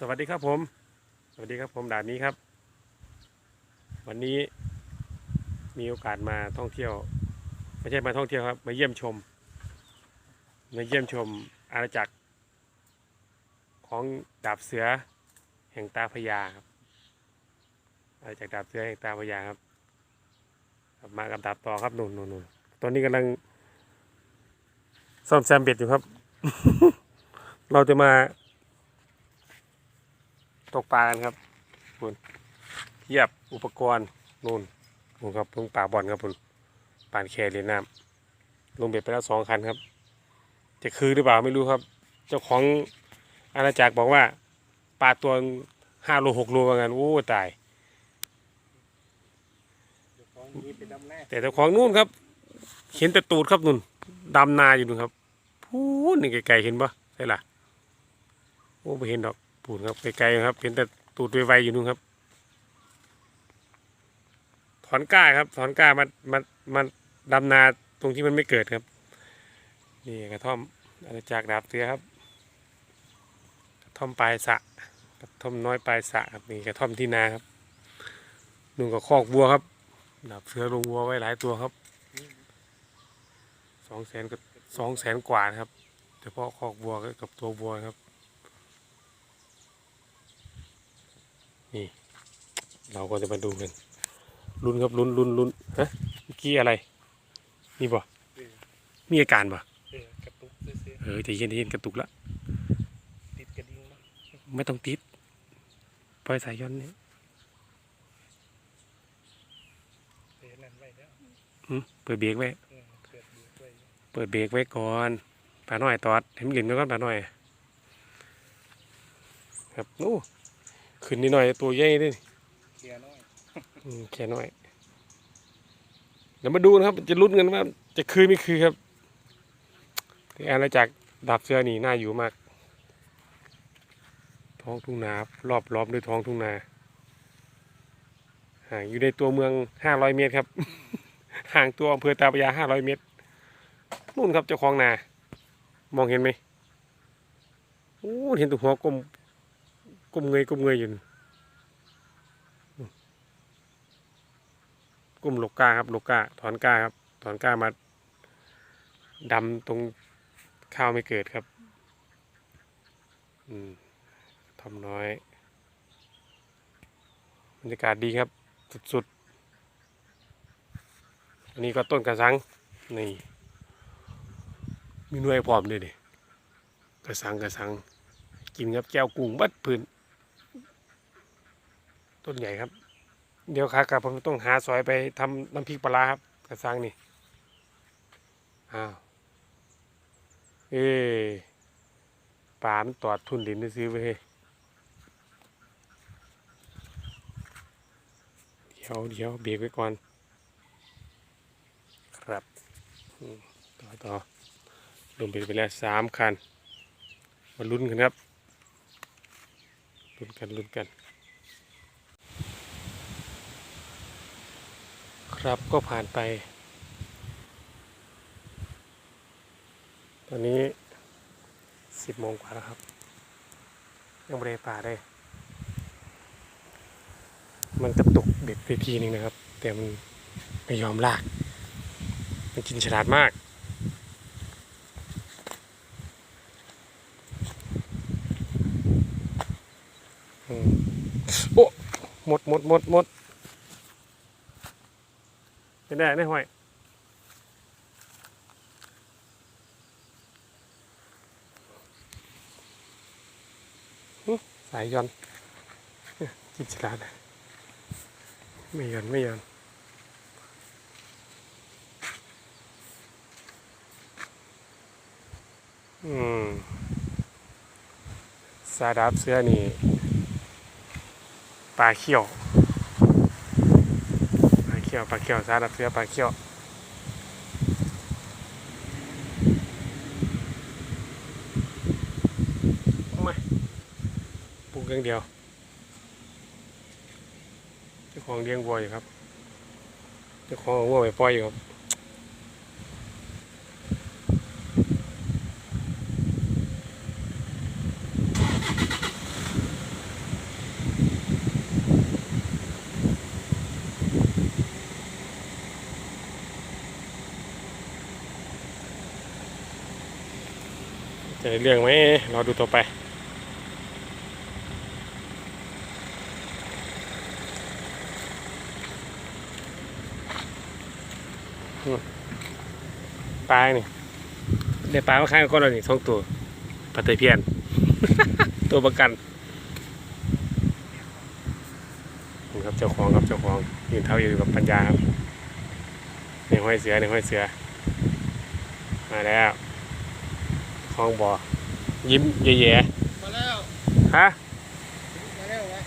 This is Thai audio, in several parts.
สวัสดีครับผม สวัสดีครับผมด่านนี้ครับ วันนี้มีโอกาสมาท่องเที่ยว ไม่ใช่มาท่องเที่ยวครับ มาเยี่ยมชม มาเยี่ยมชมอาณาจักร ของดาบเสือแห่งตาพญาครับอาณาจักรดาบเสือแห่งตาพญาครับ มากับดาบต่อครับนุ่นนุ่นนุ่นตอนนี้กำลังซ่อมแซมเบ็ดอยู่ครับ เราจะมา ตกปลากันครับคุณเทียบอุปกรณ์นู่นนู่นครับเพิ่งป่าบอลครับคุณป่านแคเรียนน้ำลงเบ็ดไปแล้วสองคันครับ จะคือหรือเปล่าไม่รู้ครับ เจ้าของอาณาจักรบอกว่าปลาตัวห้าโลหกโลว่างั้นโอ้ตายของนี้เป็นดำแน่แต่เจ้าของนู่นครับ เห็นแต่ตูดครับนู่นดำนาอยู่นู่นครับพูดนี่ไกลๆเห็นปะใช่ล่ะโอ้ไม่เห็นดอก ปูนครับไกลๆครับเห็นแต่ตูดไวๆอยู่นู่นครับ ถอนกล้าครับ ถอนกล้ามามามาดำนาตรงที่มันไม่เกิดครับ นี่กระท่อมอาณาจักรดาบเสือครับ กระท่อมปลายสะกระท่อมน้อยปลายสะครับนี่กระท่อมที่นาครับนุ่นกับคอกวัวครับดับเสือลงวัวไว้หลายตัวครับสองแสนกับสองแสนกว่านะครับเฉพาะคอกวัวกับตัววัวครับ นี่ เราก็จะมาดูกันลุ้นครับลุ้นลุ้นลุ้นฮะเมื่อกี้อะไรนี่บ่มีอาการบ่เออกระตุกเสียเออใจเย็นใจเย็นกระตุกละๆติดกระดิ่งมาไม่ต้องติดปล่อยสายย้อนนี่เสียนั่นไว้แล้วอืมเปิดเบรกไว้เออเกิดอยู่ไว้เปิดเบรกไว้ก่อนปลาหน่อยตอดเห็นหลินแล้วก็ปลาหน่อยครับโอ้ขึ้นนิดหน่อยตัวใหญ่ด้วย เคลียน้อยอืมแค่น้อย เดี๋ยวมาดูนะครับ จะลุ้นกันว่าจะคือไม่คือครับที่อาณาจักรดับเสือนี่น่าอยู่มาก ท้องทุ่งนาครับรอบล้อมด้วยท้องทุ่งนาห่างอยู่ในตัวเมืองห้าร้อยเมตรครับ ห่างตัวอำเภอตาพระยาห้าร้อยเมตร นู่นครับเจ้าของนา มองเห็นไหมโอ้เห็นตัวหัวกลมกลมเงยกลมเงยอยู่ กลุ่มโลกาครับโลกาถอนก้าครับ ถอนก้ามาดำตรงข้าวไม่เกิดครับอืมทำน้อยบรรยากาศดีครับ สุดๆอันนี้ก็ต้นกระสังนี่มีหน่วยพร้อมด้วยดิกระสังกระสัง กินครับแก้วกุ้งบัดพื้น ต้นใหญ่ครับ เดี๋ยวขากลับผมต้องหาซอยไปทำน้ำพริกปลาครับกระซังนี่อ้าวเอ้ปลามันตอดทุนดินได้ซื้อไปเฮ้เดี๋ยวเดี๋ยวเบรกไว้ก่อน ครับต่อต่อลงไปไปแล้วสามคัน มาลุ้นกันครับลุ้นกันลุ้นกัน ครับก็ผ่านไป ตอนนี้สิบโมงกว่าแล้วครับ ยังไม่ได้ป่าได้มันกระตุกเบ็ดไปทีนึงนะครับ แต่มันไม่ยอมลาก มันกินฉลาดมากอโอ้หมดหมดหมดหมด เป็นได้ได้ห้อยสายย้อนจิตฉลาดไม่ย้อนไม่ย้อนอืมสาดับเสื้อนี่ปลาเขียว ขี้ยวปลาเขี้ยวซาดับเสือปลาเขี้ยวมาปลูกอย่างเดียวเจ้าของเลี้ยงวัวอยู่ครับเจ้าของวัวไปปล่อยอยู่ครับ ได้เรื่องไหมรอดูต่อไป ปลานี่ได้ปลามาข้างก้อนแล้วนี่สองตัวปลาตะเพียน ตัวประกันครับเจ้าของครับเจ้าของยืนเท้าอยู่กับปัญญาครับในห้อยเสือในห้อยเสือ มาแล้ว คลองบ่อยิ้มแย่มาแล้วๆฮะมาแล้ววะ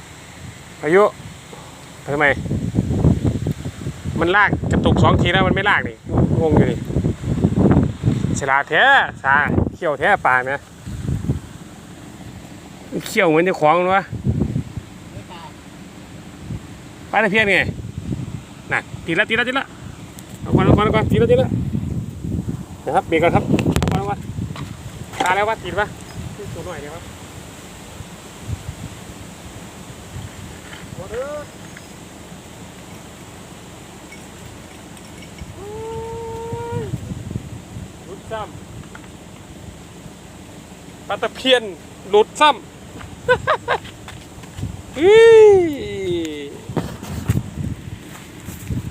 พายุไปทำไม มันลากกระตุกสองทีแล้วมันไม่ลากนี่งงอยู่นี่ฉลาดแท้สาเขี้ยวแท้ปลาไหมเขี้ยวเหมือนเจ้าของมันวะไม่ตามปลาตะเพียนไงน่ะตีละตีละตีละเอาก่อนเอาก่อนเอาก่อนตีละตีละนะครับเบรกก่อนครับเอาก่อนเอาก่อนตาแล้ววะติดปะตัวหน่อยเดียวครับหมดเลยโอ้ยหลุดซ้ำปลาตะเพียนหลุดซ้ำอื้อ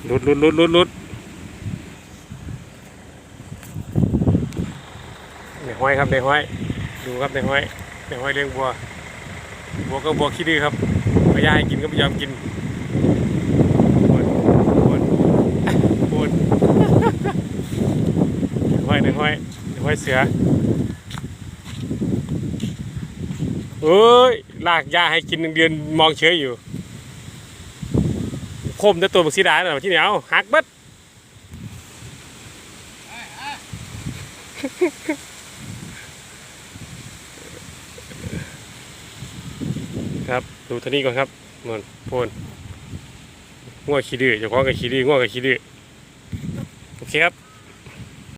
หลุดหลุดหลุดหลุดหลุดใน ห้อยครับในห้อย ดูครับในห้อยในห้อยเลี้ยงบัว บัวก็บัวขี้ดื้อครับไม่ยาให้กินก็ไม่ยอมกินปวดปวดปวดในห้อยในห้อยในห้อยเสือเอ้ยลากยาให้กินหนึ่งเดือนมองเฉยอยู่ คมแต่ตัวบักสีดาน่ะที่เหนียวหักเบัด ครับ ดูท่านี้ก่อนครับนวลโพนง่วงขี้ดื้อเจ้าของกับขี้ดื้อง่วงกับขี้ดื้อโอเคครับ